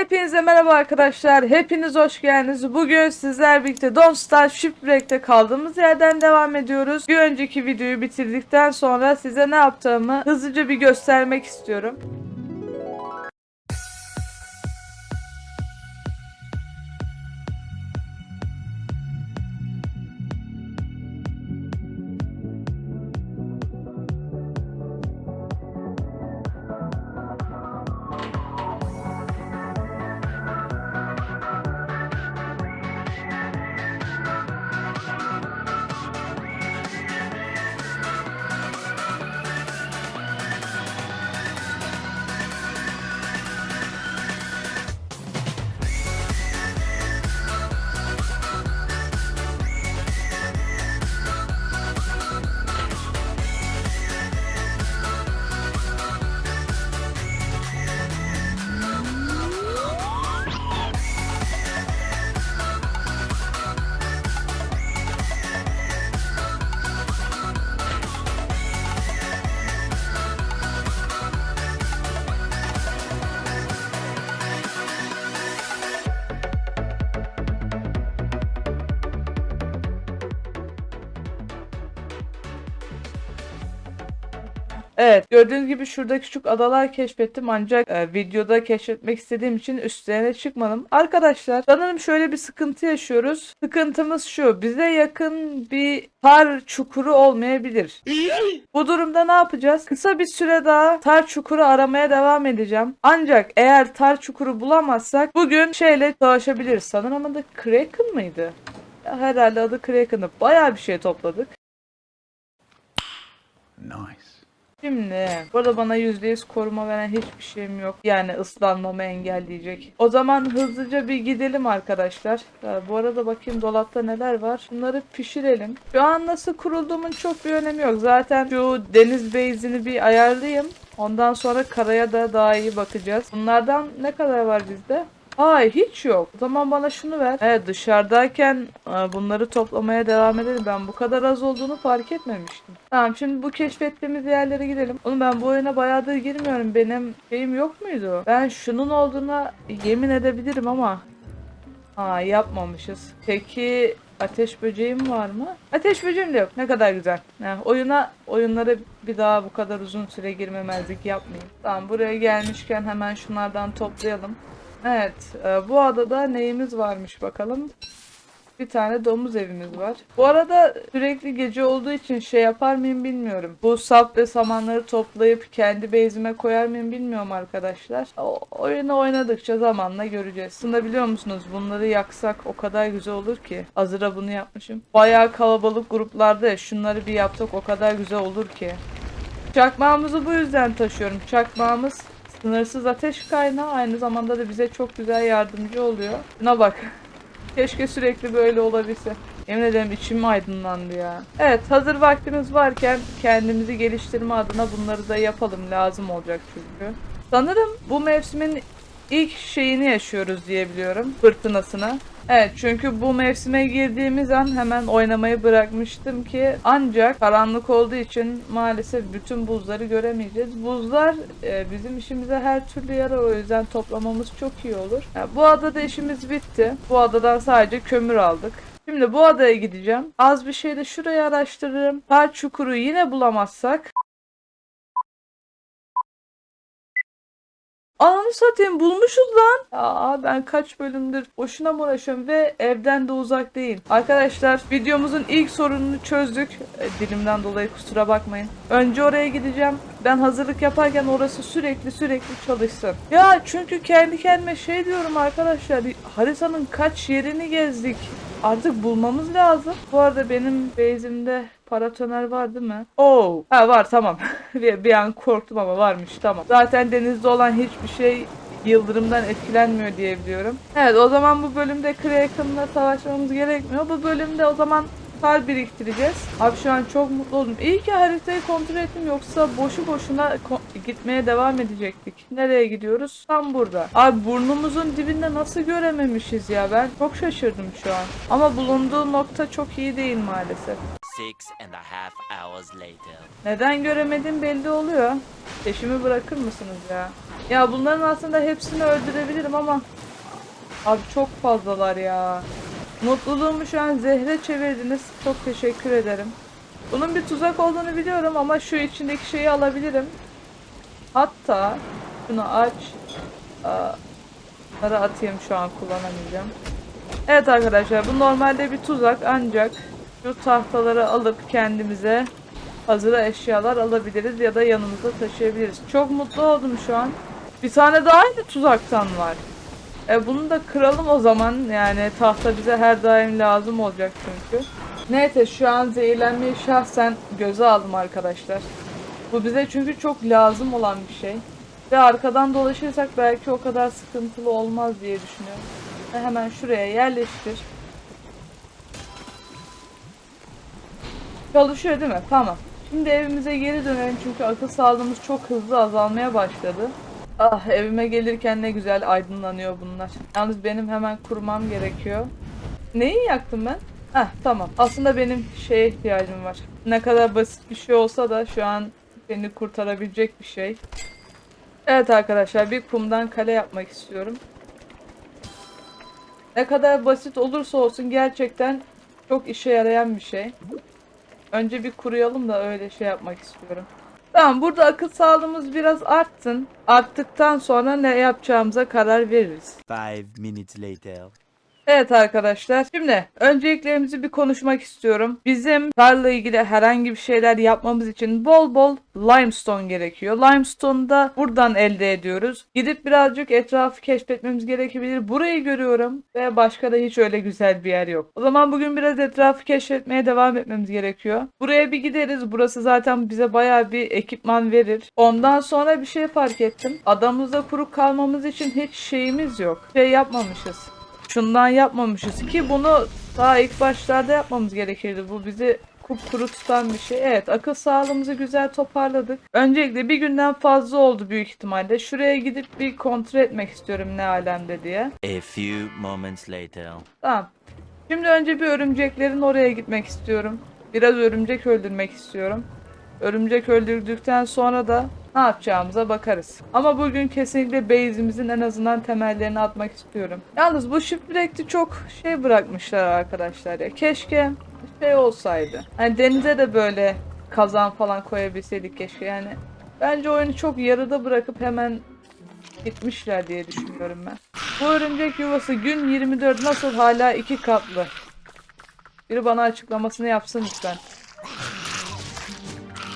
Hepinize merhaba arkadaşlar. Hepiniz hoş geldiniz. Bugün sizler birlikte Don't Start Shipwreck'te kaldığımız yerden devam ediyoruz. Bir önceki videoyu bitirdikten sonra size ne yaptığımı hızlıca bir göstermek istiyorum. Evet gördüğünüz gibi şurada küçük adalar keşfettim ancak e, videoda keşfetmek istediğim için üstlerine çıkmadım. Arkadaşlar sanırım şöyle bir sıkıntı yaşıyoruz. Sıkıntımız şu bize yakın bir tar çukuru olmayabilir. Bu durumda ne yapacağız? Kısa bir süre daha tar çukuru aramaya devam edeceğim. Ancak eğer tar çukuru bulamazsak bugün şeyle savaşabiliriz. Sanırım adı Kraken mıydı? Ya herhalde adı Kraken'ı. Bayağı bir şey topladık. Nice. Şimdi burada bana %100 koruma veren hiçbir şeyim yok. Yani ıslanmamı engelleyecek. O zaman hızlıca bir gidelim arkadaşlar. Bu arada bakayım dolapta neler var. Bunları pişirelim. Şu an nasıl kurulduğumun çok bir önemi yok. Zaten şu deniz beyzini bir ayarlayayım. Ondan sonra karaya da daha iyi bakacağız. Bunlardan ne kadar var bizde? Ay hiç yok. O zaman bana şunu ver. Evet dışarıdayken e, bunları toplamaya devam edelim. Ben bu kadar az olduğunu fark etmemiştim. Tamam şimdi bu keşfettiğimiz yerlere gidelim. Oğlum ben bu oyuna bayağıdır girmiyorum. Benim şeyim yok muydu? Ben şunun olduğuna yemin edebilirim ama. Aa yapmamışız. Peki ateş böceğim var mı? Ateş böceğim de yok. Ne kadar güzel. Yani oyuna oyunlara bir daha bu kadar uzun süre girmemezlik yapmayayım. Tamam buraya gelmişken hemen şunlardan toplayalım. Evet, e, bu adada neyimiz varmış bakalım. Bir tane domuz evimiz var. Bu arada sürekli gece olduğu için şey yapar mıyım bilmiyorum. Bu sap ve samanları toplayıp kendi base'ime koyar mıyım bilmiyorum arkadaşlar. Oyunu oynadıkça zamanla göreceğiz. Aslında biliyor musunuz bunları yaksak o kadar güzel olur ki. Hazıra bunu yapmışım. Bayağı kalabalık gruplarda ya, şunları bir yapsak o kadar güzel olur ki. Çakmağımızı bu yüzden taşıyorum. Çakmağımız sınırsız ateş kaynağı aynı zamanda da bize çok güzel yardımcı oluyor. Buna bak. Keşke sürekli böyle olabilse. Yemin ederim içim aydınlandı ya. Evet hazır vaktimiz varken kendimizi geliştirme adına bunları da yapalım. Lazım olacak çünkü. Sanırım bu mevsimin ilk şeyini yaşıyoruz diye biliyorum. Fırtınasını. Evet çünkü bu mevsime girdiğimiz an hemen oynamayı bırakmıştım ki ancak karanlık olduğu için maalesef bütün buzları göremeyeceğiz. Buzlar e, bizim işimize her türlü yarar o yüzden toplamamız çok iyi olur. Ya, bu adada işimiz bitti. Bu adadan sadece kömür aldık. Şimdi bu adaya gideceğim. Az bir şey de şurayı araştırırım. Tar çukuru yine bulamazsak Ananı satayım bulmuşuz lan. Aa ben kaç bölümdür boşuna mı uğraşıyorum ve evden de uzak değil. Arkadaşlar videomuzun ilk sorununu çözdük. E, dilimden dolayı kusura bakmayın. Önce oraya gideceğim. Ben hazırlık yaparken orası sürekli sürekli çalışsın. Ya çünkü kendi kendime şey diyorum arkadaşlar. Haritanın kaç yerini gezdik. Artık bulmamız lazım. Bu arada benim base'imde paratoner var değil mi? Oo. Ha var tamam. bir, bir an korktum ama varmış tamam. Zaten denizde olan hiçbir şey yıldırımdan etkilenmiyor diye biliyorum. Evet o zaman bu bölümde Kraken'la savaşmamız gerekmiyor. Bu bölümde o zaman kar biriktireceğiz. Abi şu an çok mutlu oldum. İyi ki haritayı kontrol ettim yoksa boşu boşuna gitmeye devam edecektik. Nereye gidiyoruz? Tam burada. Abi burnumuzun dibinde nasıl görememişiz ya ben çok şaşırdım şu an. Ama bulunduğu nokta çok iyi değil maalesef. Six and a half hours later. Neden göremedim belli oluyor. Peşimi bırakır mısınız ya? Ya bunların aslında hepsini öldürebilirim ama abi çok fazlalar ya. Mutluluğumu şu an zehre çevirdiniz. Çok teşekkür ederim. Bunun bir tuzak olduğunu biliyorum ama şu içindeki şeyi alabilirim. Hatta şunu aç. Bunları atayım şu an kullanamayacağım. Evet arkadaşlar bu normalde bir tuzak ancak şu tahtaları alıp kendimize hazıra eşyalar alabiliriz ya da yanımızda taşıyabiliriz. Çok mutlu oldum şu an. Bir tane daha aynı tuzaktan var. E bunu da kıralım o zaman. Yani tahta bize her daim lazım olacak çünkü. Neyse şu an zehirlenmeyi şahsen göze aldım arkadaşlar. Bu bize çünkü çok lazım olan bir şey. Ve arkadan dolaşırsak belki o kadar sıkıntılı olmaz diye düşünüyorum. Ve hemen şuraya yerleştir. Çalışıyor değil mi? Tamam. Şimdi evimize geri dönelim çünkü akıl sağlığımız çok hızlı azalmaya başladı. Ah evime gelirken ne güzel aydınlanıyor bunlar. Yalnız benim hemen kurmam gerekiyor. Neyi yaktım ben? Heh tamam. Aslında benim şeye ihtiyacım var. Ne kadar basit bir şey olsa da şu an beni kurtarabilecek bir şey. Evet arkadaşlar bir kumdan kale yapmak istiyorum. Ne kadar basit olursa olsun gerçekten çok işe yarayan bir şey. Önce bir kuruyalım da öyle şey yapmak istiyorum. Tamam burada akıl sağlığımız biraz artsın. Arttıktan sonra ne yapacağımıza karar veririz. Five minutes later. Evet arkadaşlar. Şimdi önceliklerimizi bir konuşmak istiyorum. Bizim tarla ilgili herhangi bir şeyler yapmamız için bol bol limestone gerekiyor. Limestone'u da buradan elde ediyoruz. Gidip birazcık etrafı keşfetmemiz gerekebilir. Burayı görüyorum ve başka da hiç öyle güzel bir yer yok. O zaman bugün biraz etrafı keşfetmeye devam etmemiz gerekiyor. Buraya bir gideriz. Burası zaten bize bayağı bir ekipman verir. Ondan sonra bir şey fark ettim. Adamızda kuru kalmamız için hiç şeyimiz yok. Şey yapmamışız şundan yapmamışız ki bunu daha ilk başlarda yapmamız gerekirdi. Bu bizi kupkuru tutan bir şey. Evet akıl sağlığımızı güzel toparladık. Öncelikle bir günden fazla oldu büyük ihtimalle. Şuraya gidip bir kontrol etmek istiyorum ne alemde diye. A few moments later. Tamam. Şimdi önce bir örümceklerin oraya gitmek istiyorum. Biraz örümcek öldürmek istiyorum. Örümcek öldürdükten sonra da ne yapacağımıza bakarız. Ama bugün kesinlikle base'imizin en azından temellerini atmak istiyorum. Yalnız bu shipwreck'ti çok şey bırakmışlar arkadaşlar ya. Keşke şey olsaydı. Hani denize de böyle kazan falan koyabilseydik keşke yani. Bence oyunu çok yarıda bırakıp hemen gitmişler diye düşünüyorum ben. Bu örümcek yuvası gün 24 nasıl hala iki katlı? Biri bana açıklamasını yapsın lütfen.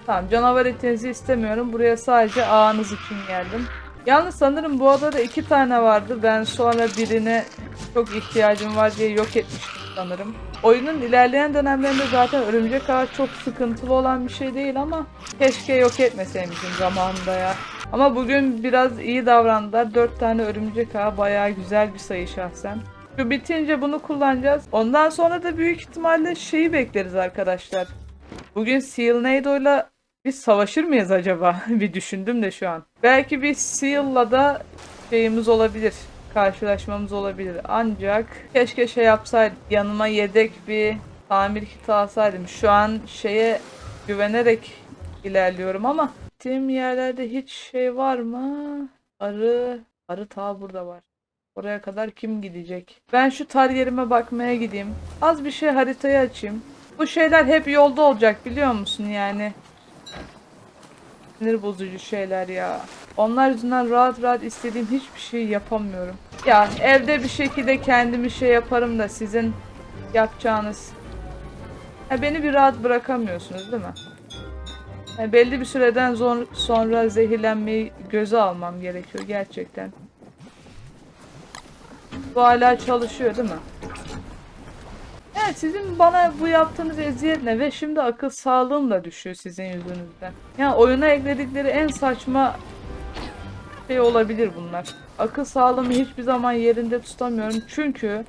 Tamam canavar etinizi istemiyorum. Buraya sadece ağınız için geldim. Yalnız sanırım bu adada iki tane vardı. Ben sonra birine çok ihtiyacım var diye yok etmiştim sanırım. Oyunun ilerleyen dönemlerinde zaten örümcek ağı çok sıkıntılı olan bir şey değil ama keşke yok etmeseymişim zamanında ya. Ama bugün biraz iyi davrandılar. Dört tane örümcek ağı bayağı güzel bir sayı şahsen. Şu bitince bunu kullanacağız. Ondan sonra da büyük ihtimalle şeyi bekleriz arkadaşlar. Bugün Sealnado'yla biz savaşır mıyız acaba? bir düşündüm de şu an. Belki bir Seal'la da şeyimiz olabilir. Karşılaşmamız olabilir. Ancak keşke şey yapsaydım. Yanıma yedek bir tamir kiti alsaydım. Şu an şeye güvenerek ilerliyorum ama gittiğim yerlerde hiç şey var mı? Arı, arı ta burada var. Oraya kadar kim gidecek? Ben şu tar yerime bakmaya gideyim. Az bir şey haritayı açayım. Bu şeyler hep yolda olacak biliyor musun yani? Sinir bozucu şeyler ya. Onlar yüzünden rahat rahat istediğim hiçbir şey yapamıyorum. Ya evde bir şekilde kendimi şey yaparım da sizin yapacağınız... Ya beni bir rahat bırakamıyorsunuz değil mi? Ya belli bir süreden sonra zehirlenmeyi göze almam gerekiyor gerçekten. Bu hala çalışıyor değil mi? Evet sizin bana bu yaptığınız eziyet ne ve şimdi akıl sağlığım da düşüyor sizin yüzünüzden. Yani oyuna ekledikleri en saçma şey olabilir bunlar. Akıl sağlığımı hiçbir zaman yerinde tutamıyorum çünkü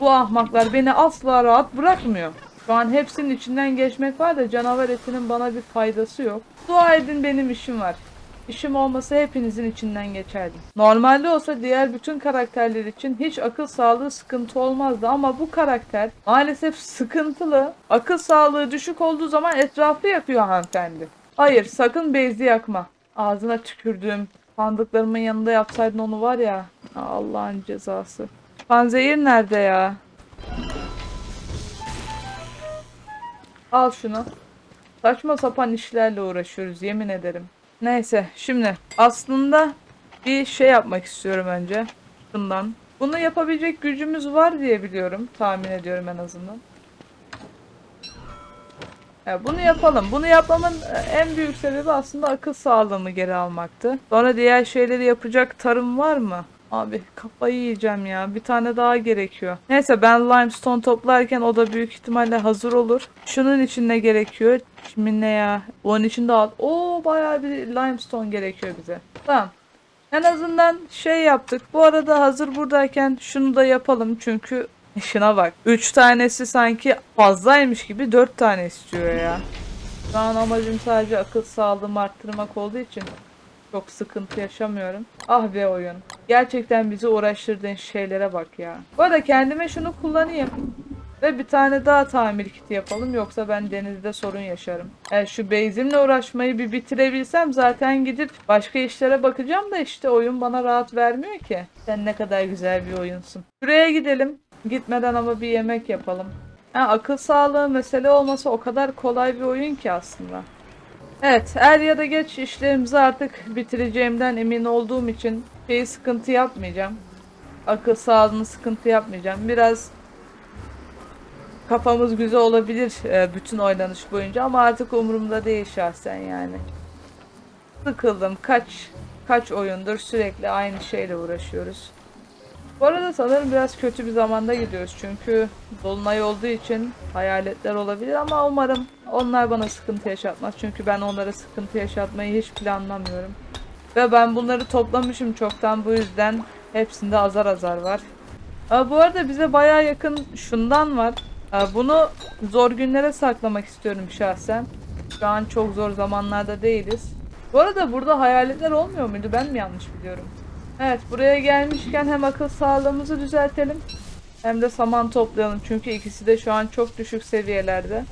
bu ahmaklar beni asla rahat bırakmıyor. Şu an hepsinin içinden geçmek var da canavar etinin bana bir faydası yok. Dua edin benim işim var. İşim olmasa hepinizin içinden geçerdim. Normalde olsa diğer bütün karakterler için hiç akıl sağlığı sıkıntı olmazdı ama bu karakter maalesef sıkıntılı. Akıl sağlığı düşük olduğu zaman etrafı yakıyor hanımefendi. Hayır sakın bezi yakma. Ağzına tükürdüğüm Sandıklarımın yanında yapsaydın onu var ya. Allah'ın cezası. Panzehir nerede ya? Al şunu. Saçma sapan işlerle uğraşıyoruz yemin ederim. Neyse şimdi aslında bir şey yapmak istiyorum önce. Bundan. Bunu yapabilecek gücümüz var diye biliyorum. Tahmin ediyorum en azından. Ya bunu yapalım. Bunu yapmamın e, en büyük sebebi aslında akıl sağlığımı geri almaktı. Sonra diğer şeyleri yapacak tarım var mı? Abi kafayı yiyeceğim ya. Bir tane daha gerekiyor. Neyse ben limestone toplarken o da büyük ihtimalle hazır olur. Şunun için ne gerekiyor? Şimdi ne ya? Onun için de al. Oo bayağı bir limestone gerekiyor bize. Tamam. En azından şey yaptık. Bu arada hazır buradayken şunu da yapalım çünkü şuna bak. 3 tanesi sanki fazlaymış gibi 4 tane istiyor ya. Şu an amacım sadece akıl sağlığımı arttırmak olduğu için çok sıkıntı yaşamıyorum. Ah be oyun. Gerçekten bizi uğraştırdığın şeylere bak ya. Bu arada kendime şunu kullanayım. Ve bir tane daha tamir kiti yapalım yoksa ben denizde sorun yaşarım. Yani şu base'imle uğraşmayı bir bitirebilsem zaten gidip başka işlere bakacağım da işte oyun bana rahat vermiyor ki. Sen ne kadar güzel bir oyunsun. Şuraya gidelim. Gitmeden ama bir yemek yapalım. Ha, akıl sağlığı mesele olması o kadar kolay bir oyun ki aslında. Evet, er ya da geç işlerimizi artık bitireceğimden emin olduğum için şeyi sıkıntı yapmayacağım. Akıl sağlığını sıkıntı yapmayacağım. Biraz kafamız güzel olabilir e, bütün oynanış boyunca ama artık umurumda değil şahsen yani. Sıkıldım. Kaç kaç oyundur sürekli aynı şeyle uğraşıyoruz. Bu arada sanırım biraz kötü bir zamanda gidiyoruz çünkü dolunay olduğu için hayaletler olabilir ama umarım onlar bana sıkıntı yaşatmaz çünkü ben onlara sıkıntı yaşatmayı hiç planlamıyorum. Ve ben bunları toplamışım çoktan bu yüzden hepsinde azar azar var. Aa, bu arada bize baya yakın şundan var. Bunu zor günlere saklamak istiyorum şahsen. Şu an çok zor zamanlarda değiliz. Bu arada burada hayaletler olmuyor muydu? Ben mi yanlış biliyorum? Evet buraya gelmişken hem akıl sağlığımızı düzeltelim hem de saman toplayalım. Çünkü ikisi de şu an çok düşük seviyelerde.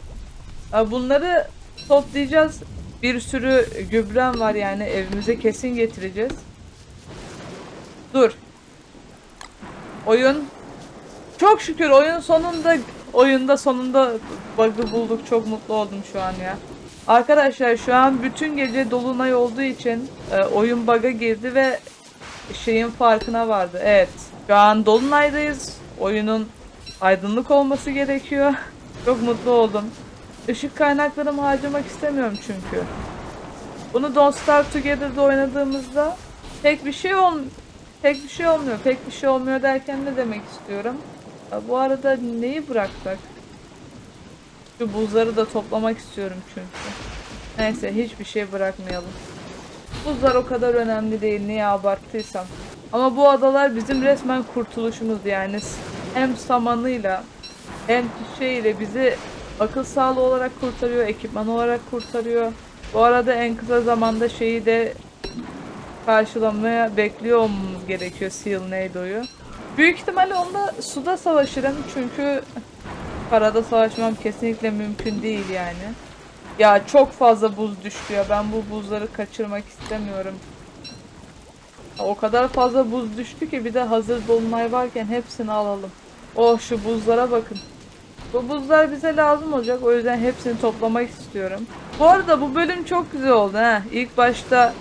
Bunları toplayacağız. Bir sürü gübrem var yani evimize kesin getireceğiz. Dur. Oyun. Çok şükür oyun sonunda oyunda sonunda bug'ı bulduk. Çok mutlu oldum şu an ya. Arkadaşlar şu an bütün gece dolunay olduğu için e, oyun bug'a girdi ve şeyin farkına vardı. Evet. Şu an Dolunay'dayız. Oyunun aydınlık olması gerekiyor. Çok mutlu oldum. Işık kaynaklarımı harcamak istemiyorum çünkü. Bunu Don't Starve Together'da oynadığımızda pek bir şey ol pek bir şey olmuyor. Pek bir şey olmuyor derken ne demek istiyorum? Bu arada neyi bıraksak? Şu buzları da toplamak istiyorum çünkü. Neyse hiçbir şey bırakmayalım. Buzlar o kadar önemli değil niye abarttıysam. Ama bu adalar bizim resmen kurtuluşumuz yani. Hem samanıyla hem şeyle bizi akıl sağlığı olarak kurtarıyor, ekipman olarak kurtarıyor. Bu arada en kısa zamanda şeyi de karşılamaya bekliyor olmamız gerekiyor Seal Nado'yu. Büyük ihtimalle onunla suda savaşırım çünkü karada savaşmam kesinlikle mümkün değil yani. Ya çok fazla buz düştü ya. Ben bu buzları kaçırmak istemiyorum. O kadar fazla buz düştü ki bir de hazır dolunay varken hepsini alalım. Oh şu buzlara bakın. Bu buzlar bize lazım olacak. O yüzden hepsini toplamak istiyorum. Bu arada bu bölüm çok güzel oldu ha. İlk başta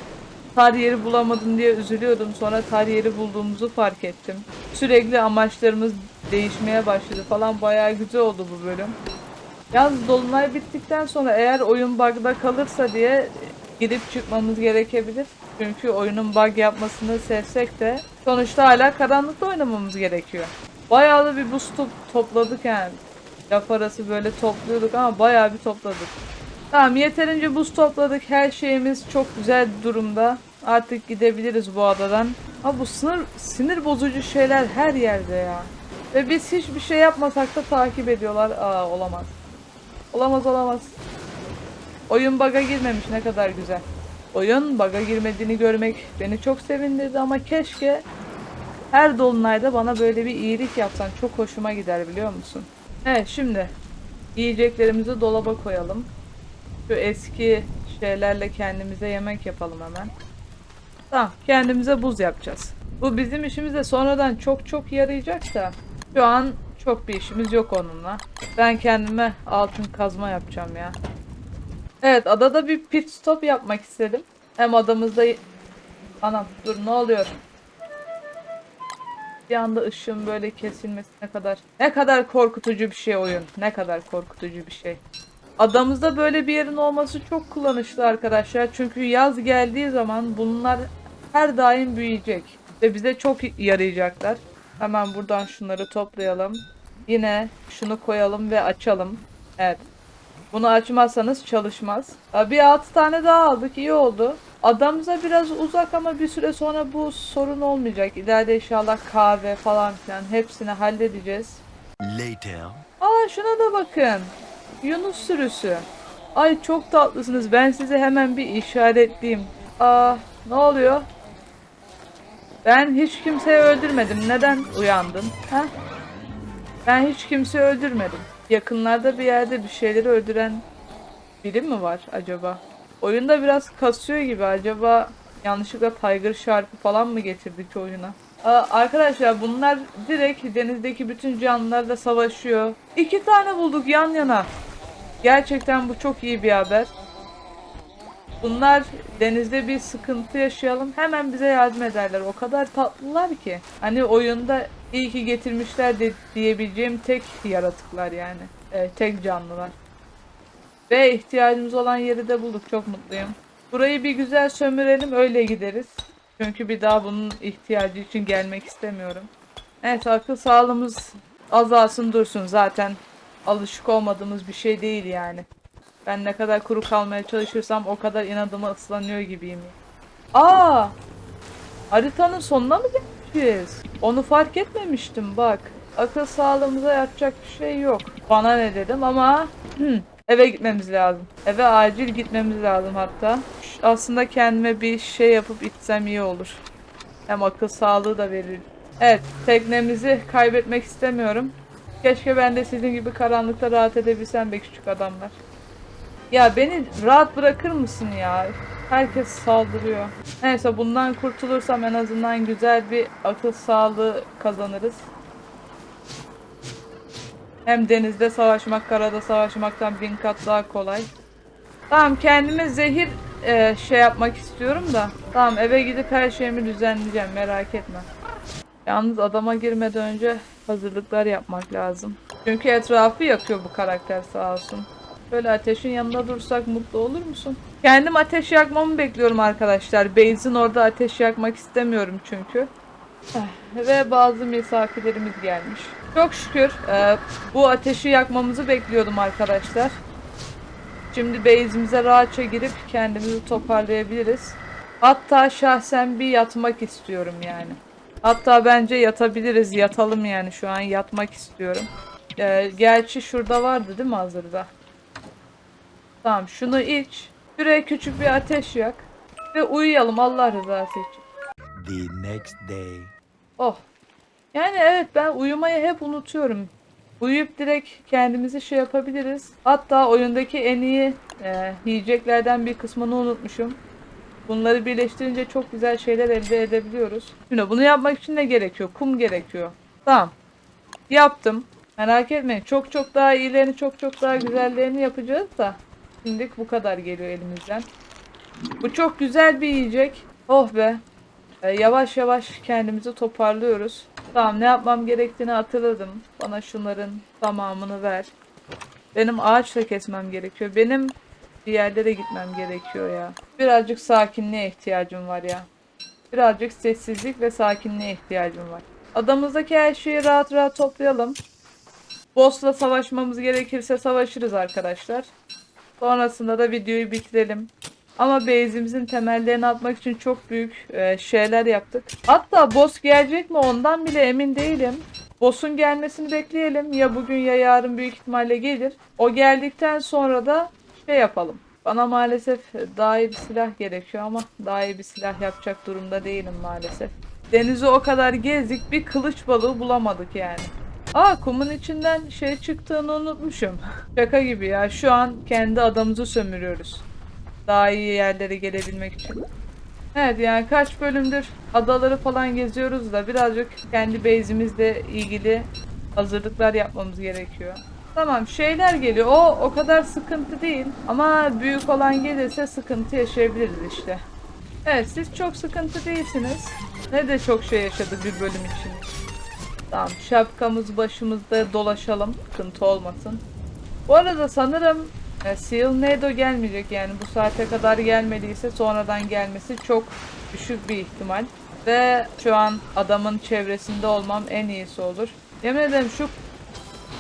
tar yeri bulamadım diye üzülüyordum. Sonra tar yeri bulduğumuzu fark ettim. Sürekli amaçlarımız değişmeye başladı falan. Bayağı güzel oldu bu bölüm. Yalnız dolunay bittikten sonra eğer oyun bug'da kalırsa diye girip çıkmamız gerekebilir. Çünkü oyunun bug yapmasını sevsek de sonuçta hala karanlıkta oynamamız gerekiyor. Bayağı da bir boost top- topladık yani. Laf arası böyle topluyorduk ama bayağı bir topladık. Tamam yeterince buz topladık. Her şeyimiz çok güzel durumda. Artık gidebiliriz bu adadan. Ama bu sınır, sinir bozucu şeyler her yerde ya. Ve biz hiçbir şey yapmasak da takip ediyorlar. Aa olamaz. Olamaz olamaz. Oyun bug'a girmemiş ne kadar güzel. Oyun bug'a girmediğini görmek beni çok sevindirdi ama keşke her dolunayda bana böyle bir iyilik yapsan çok hoşuma gider biliyor musun? Evet şimdi yiyeceklerimizi dolaba koyalım. Şu eski şeylerle kendimize yemek yapalım hemen. Tamam kendimize buz yapacağız. Bu bizim işimize sonradan çok çok yarayacak da şu an çok bir işimiz yok onunla. Ben kendime altın kazma yapacağım ya. Evet adada bir pit stop yapmak istedim. Hem adamızda... Anam dur ne oluyor? Bir anda ışığın böyle kesilmesi ne kadar... Ne kadar korkutucu bir şey oyun. Ne kadar korkutucu bir şey. Adamızda böyle bir yerin olması çok kullanışlı arkadaşlar. Çünkü yaz geldiği zaman bunlar her daim büyüyecek. Ve bize çok yarayacaklar. Hemen buradan şunları toplayalım. Yine şunu koyalım ve açalım. Evet. Bunu açmazsanız çalışmaz. Bir altı tane daha aldık. iyi oldu. Adamıza biraz uzak ama bir süre sonra bu sorun olmayacak. İleride inşallah kahve falan filan hepsini halledeceğiz. Later. Aa şuna da bakın. Yunus sürüsü. Ay çok tatlısınız. Ben size hemen bir işaretleyeyim. Aa ne oluyor? Ben hiç kimseyi öldürmedim. Neden uyandın? Ha? Ben hiç kimseyi öldürmedim. Yakınlarda bir yerde bir şeyleri öldüren biri mi var acaba? Oyunda biraz kasıyor gibi. Acaba yanlışlıkla Tiger Shark'ı falan mı getirdik oyuna? Aa, arkadaşlar bunlar direkt denizdeki bütün canlılarla savaşıyor. İki tane bulduk yan yana. Gerçekten bu çok iyi bir haber. Bunlar denizde bir sıkıntı yaşayalım hemen bize yardım ederler. O kadar tatlılar ki. Hani oyunda iyi ki getirmişler de diyebileceğim tek yaratıklar yani. Evet, tek canlılar. Ve ihtiyacımız olan yeri de bulduk. Çok mutluyum. Burayı bir güzel sömürelim öyle gideriz. Çünkü bir daha bunun ihtiyacı için gelmek istemiyorum. Evet akıl sağlığımız azalsın dursun zaten. Alışık olmadığımız bir şey değil yani. Ben ne kadar kuru kalmaya çalışırsam o kadar inadıma ıslanıyor gibiyim. Aa! Haritanın sonuna mı gelmişiz? Onu fark etmemiştim bak. Akıl sağlığımıza yapacak bir şey yok. Bana ne dedim ama eve gitmemiz lazım. Eve acil gitmemiz lazım hatta. Aslında kendime bir şey yapıp içsem iyi olur. Hem akıl sağlığı da verir. Evet, teknemizi kaybetmek istemiyorum. Keşke ben de sizin gibi karanlıkta rahat edebilsem be küçük adamlar. Ya beni rahat bırakır mısın ya? Herkes saldırıyor. Neyse bundan kurtulursam en azından güzel bir akıl sağlığı kazanırız. Hem denizde savaşmak, karada savaşmaktan bin kat daha kolay. Tamam kendime zehir e, şey yapmak istiyorum da. Tamam eve gidip her şeyimi düzenleyeceğim merak etme. Yalnız adama girmeden önce hazırlıklar yapmak lazım. Çünkü etrafı yakıyor bu karakter sağ olsun. Böyle ateşin yanında dursak mutlu olur musun? Kendim ateş yakmamı bekliyorum arkadaşlar. Base'in orada ateş yakmak istemiyorum çünkü. Eh, Ve bazı misafirlerimiz gelmiş. Çok şükür e, bu ateşi yakmamızı bekliyordum arkadaşlar. Şimdi base'imize rahatça girip kendimizi toparlayabiliriz. Hatta şahsen bir yatmak istiyorum yani. Hatta bence yatabiliriz. Yatalım yani şu an yatmak istiyorum. Ee, gerçi şurada vardı değil mi hazırda? Tamam şunu iç. Şuraya küçük bir ateş yak. Ve uyuyalım Allah rızası için. The next day. Oh. Yani evet ben uyumayı hep unutuyorum. Uyuyup direkt kendimizi şey yapabiliriz. Hatta oyundaki en iyi e, yiyeceklerden bir kısmını unutmuşum. Bunları birleştirince çok güzel şeyler elde edebiliyoruz. Şimdi bunu yapmak için ne gerekiyor? Kum gerekiyor. Tamam. Yaptım. Merak etmeyin. Çok çok daha iyilerini, çok çok daha güzellerini yapacağız da. Şimdilik bu kadar geliyor elimizden. Bu çok güzel bir yiyecek. Oh be. Ee, yavaş yavaş kendimizi toparlıyoruz. Tamam ne yapmam gerektiğini hatırladım. Bana şunların tamamını ver. Benim ağaçla kesmem gerekiyor. Benim bir yerlere gitmem gerekiyor ya. Birazcık sakinliğe ihtiyacım var ya. Birazcık sessizlik ve sakinliğe ihtiyacım var. Adamızdaki her şeyi rahat rahat toplayalım. Boss'la savaşmamız gerekirse savaşırız arkadaşlar. Sonrasında da videoyu bitirelim. Ama base'imizin temellerini atmak için çok büyük e, şeyler yaptık. Hatta boss gelecek mi ondan bile emin değilim. Boss'un gelmesini bekleyelim. Ya bugün ya yarın büyük ihtimalle gelir. O geldikten sonra da şey yapalım. Bana maalesef daha iyi bir silah gerekiyor ama daha iyi bir silah yapacak durumda değilim maalesef. Denizi o kadar gezdik bir kılıç balığı bulamadık yani. Aa kumun içinden şey çıktığını unutmuşum. Şaka gibi ya şu an kendi adamımızı sömürüyoruz. Daha iyi yerlere gelebilmek için. Evet yani kaç bölümdür adaları falan geziyoruz da birazcık kendi base'imizle ilgili hazırlıklar yapmamız gerekiyor. Tamam şeyler geliyor. O o kadar sıkıntı değil. Ama büyük olan gelirse sıkıntı yaşayabiliriz işte. Evet siz çok sıkıntı değilsiniz. Ne de çok şey yaşadık bir bölüm için. Tamam şapkamız başımızda dolaşalım. Sıkıntı olmasın. Bu arada sanırım e, Seal Nado gelmeyecek yani bu saate kadar gelmediyse sonradan gelmesi çok düşük bir ihtimal. Ve şu an adamın çevresinde olmam en iyisi olur. Yemin ederim şu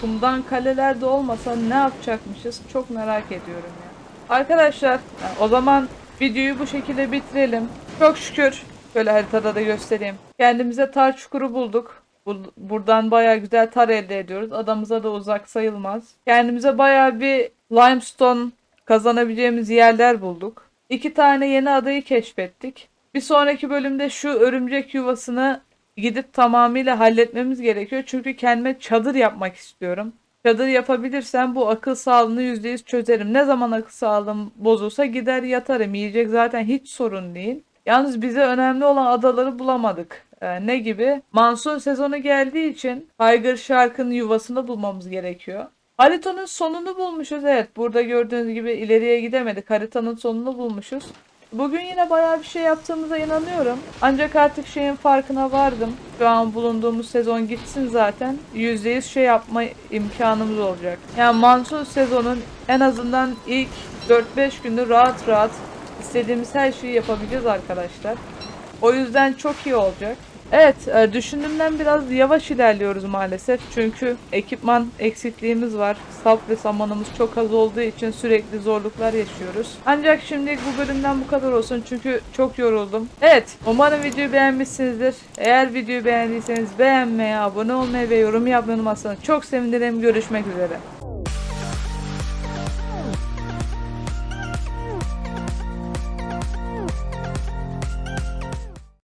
kumdan kalelerde olmasa ne yapacakmışız çok merak ediyorum ya. Arkadaşlar e, o zaman videoyu bu şekilde bitirelim. Çok şükür şöyle haritada da göstereyim. Kendimize tar çukuru bulduk. Bu- Buradan bayağı güzel tar elde ediyoruz. Adamıza da uzak sayılmaz. Kendimize bayağı bir limestone kazanabileceğimiz yerler bulduk. İki tane yeni adayı keşfettik. Bir sonraki bölümde şu örümcek yuvasını gidip tamamıyla halletmemiz gerekiyor. Çünkü kendime çadır yapmak istiyorum. Çadır yapabilirsem bu akıl sağlığını %100 çözerim. Ne zaman akıl sağlığım bozulsa gider yatarım. Yiyecek zaten hiç sorun değil. Yalnız bize önemli olan adaları bulamadık. Ee, ne gibi? Mansun sezonu geldiği için Tiger Shark'ın yuvasını bulmamız gerekiyor. Haritanın sonunu bulmuşuz. Evet burada gördüğünüz gibi ileriye gidemedik. Haritanın sonunu bulmuşuz. Bugün yine bayağı bir şey yaptığımıza inanıyorum. Ancak artık şeyin farkına vardım. Şu an bulunduğumuz sezon gitsin zaten. %100 şey yapma imkanımız olacak. Yani Mansun sezonun en azından ilk 4-5 günü rahat rahat istediğimiz her şeyi yapabileceğiz arkadaşlar. O yüzden çok iyi olacak. Evet, e, düşündüğümden biraz yavaş ilerliyoruz maalesef. Çünkü ekipman eksikliğimiz var. Sap ve samanımız çok az olduğu için sürekli zorluklar yaşıyoruz. Ancak şimdilik bu bölümden bu kadar olsun çünkü çok yoruldum. Evet, umarım videoyu beğenmişsinizdir. Eğer videoyu beğendiyseniz beğenmeyi, abone olmayı ve yorum yapmayı unutmazsanız çok sevinirim. Görüşmek üzere.